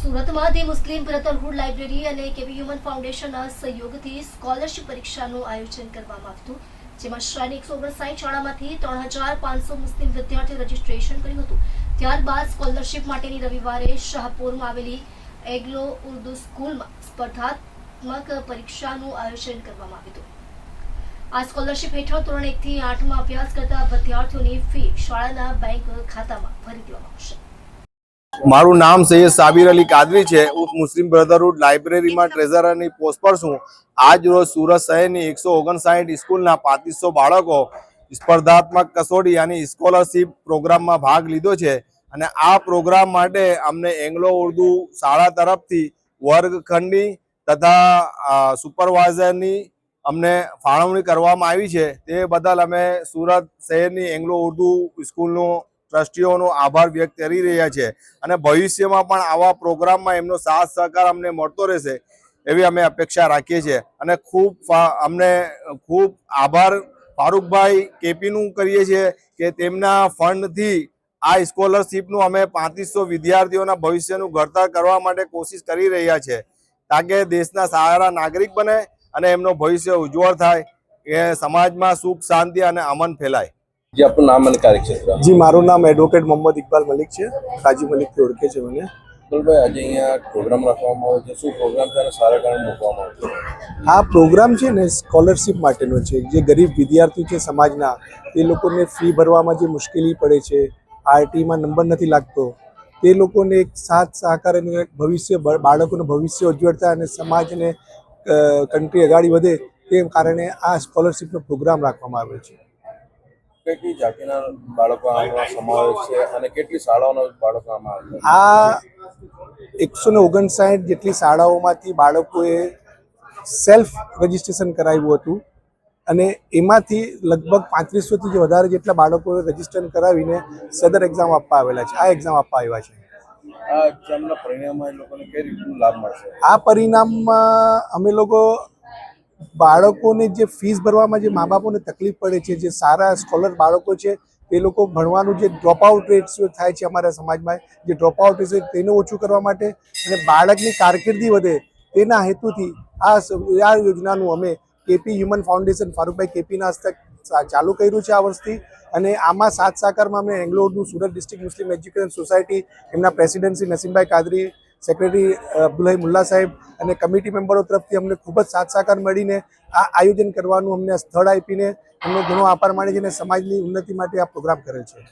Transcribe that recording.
સુરતમાં the Muslim Brotherhood library અને કેવી હ્યુમન ફાઉન્ડેશનના સહયોગથી સ્કોલરશિપ પરીક્ષાનું આયોજન કરવામાં આવ્યું હતું, જેમાં શ્રેણી એકસો ઓગણસાઠ શાળામાંથી ત્રણ હજાર પાંચસો મુસ્લિમ વિદ્યાર્થીઓ રજીસ્ટ્રેશન કર્યું હતું. ત્યારબાદ સ્કોલરશિપ માટેની રવિવારે શાહપુરમાં આવેલી એગ્લો ઉર્દુ સ્કૂલમાં સ્પર્ધાત્મક પરીક્ષાનું આયોજન કરવામાં આવ્યું હતું. આ સ્કોલરશિપ હેઠળ ધોરણ એકથી આઠમાં અભ્યાસ કરતા વિદ્યાર્થીઓની ફી શાળાના બેંક ખાતામાં ભરી દેવામાં આવશે. મારું નામ સૈયદ સાબિર અલી કાદરી છે. હું મુસ્લિમ બ્રધરહુડ લાઇબ્રેરીમાં ટ્રેઝરરની પોસ્ટ પર છું. આજ રોજ સુરત શહેરની એકસો ઓગણસાઠ સ્કૂલના પાંત્રીસો બાળકો સ્પર્ધાત્મક કસોટી યાની સ્કોલરશિપ પ્રોગ્રામમાં ભાગ લીધો છે અને આ પ્રોગ્રામ માટે અમને એંગ્લો, ઉર્દુ શાળા તરફથી વર્ગખંડની તથા સુપરવાઇઝરની અમને ફાળવણી કરવામાં આવી છે. તે બદલ અમે સુરત શહેરની એંગ્લો, ઉર્દુ સ્કૂલનો ટ્રસ્ટીઓનો આભાર વ્યક્ત કરી રહ્યા છે. અને ભવિષ્યમાં પણ આવા પ્રોગ્રામમાં એમનો સાથ સહકાર અમને મળતો રહેશે એવી અમે અપેક્ષા રાખીએ છીએ. અને ખૂબ અમને ખૂબ આભાર. ફારૂકભાઈ કેપીનું કરીએ છીએ કે તેમના ફંડથી આ સ્કોલરશિપનું અમે પાંત્રીસો વિદ્યાર્થીઓના ભવિષ્યનું ઘડતર કરવા માટે કોશિશ કરી રહ્યા છે. તાકે દેશના સારા નાગરિક બને અને એમનો ભવિષ્ય ઉજ્જવળ થાય. એ સમાજમાં સુખ, શાંતિ અને અમન ફેલાય. જે આપનું નામ અને કાર્યક્ષેત્ર? જી મારું નામ એડવોકેટ મોહમ્મદ ઇકબાલ મલિક છે. કાજી મલિકથી ઓળખે છે મને. અબ્દુલભાઈ આજે અહીંયા પ્રોગ્રામ રાખવામાં આવે છે. શું પ્રોગ્રામ છે સારા કારણે મૂકવામાં આવે છે? આ પ્રોગ્રામ છે ને સ્કોલરશિપ માટેનો છે. જે ગરીબ વિદ્યાર્થી છે સમાજના તે લોકોને ફી ભરવામાં જે મુશ્કેલી પડે છે આરટીમાં નંબર નથી લાગતો તે લોકોને એક સાથ સહકાર અને ભવિષ્ય બાળકોનું ભવિષ્ય ઉજ્જવળતા અને સમાજ અને કન્ટ્રી આગળ વધે તે કારણે આ સ્કોલરશિપનો પ્રોગ્રામ રાખવામાં આવ્યો છે. કઈ કઈ જાતિના બાળકો આમાં સમાવેશ છે અને કેટલી શાળાઓનો બાળકો આમાં આ એકસો ને ઓગણસાઠ જેટલી શાળાઓમાંથી બાળકોએ સેલ્ફ રજિસ્ટ્રેશન કરાવ્યું હતું અને એમાંથી લગભગ પાંત્રીસોથી જે વધારે જેટલા બાળકોએ રજિસ્ટ્રેશન કરાવીને સદર એક્ઝામ આપવા આવેલા છે. આ એક્ઝામ આપવા આવ્યા છે. આ એક્ઝામના પરિણામમાં એ લોકોને કઈ રીતનું લાભ મળશે? આ પરિણામમાં અમે લોકો બાળકોને જે ફીસ ભરવામાં જે મા બાપોને તકલીફ પડે છે, જે સારા સ્કોલર બાળકો છે, એ લોકો ભણવાનું જે ડ્રોપ આઉટ રેટ્સ થાય છે અમારા સમાજમાં, જે ડ્રોપ આઉટ છે તેને ઓછું કરવા માટે અને બાળકની કારકિર્દી વધે તેના હેતુથી આ આ યોજનાનું અમે કેપી હ્યુમન ફાઉન્ડેશન, ફારૂકભાઈ કેપીના હસ્તક ચાલુ કર્યું છે આ વર્ષથી અને આમાં સાત સાકારમાં અમે એંગ્લોરનું Surat district Muslim education society, એમના પ્રેસિડેન્ટ શ્રી નસીમભાઈ કાદરી સેક્રેટરી અબ્દુલ્લાહી મુલ્લા સાહેબ અને કમિટી મેમ્બરો તરફથી અમને ખૂબ જ સાથ સહકાર મળીને આ આયોજન કરવાનું અમને સ્થળ આપીને એમનો ઘણો આભાર માની છે અને સમાજની ઉન્નતિ માટે આ પ્રોગ્રામ કરે છે.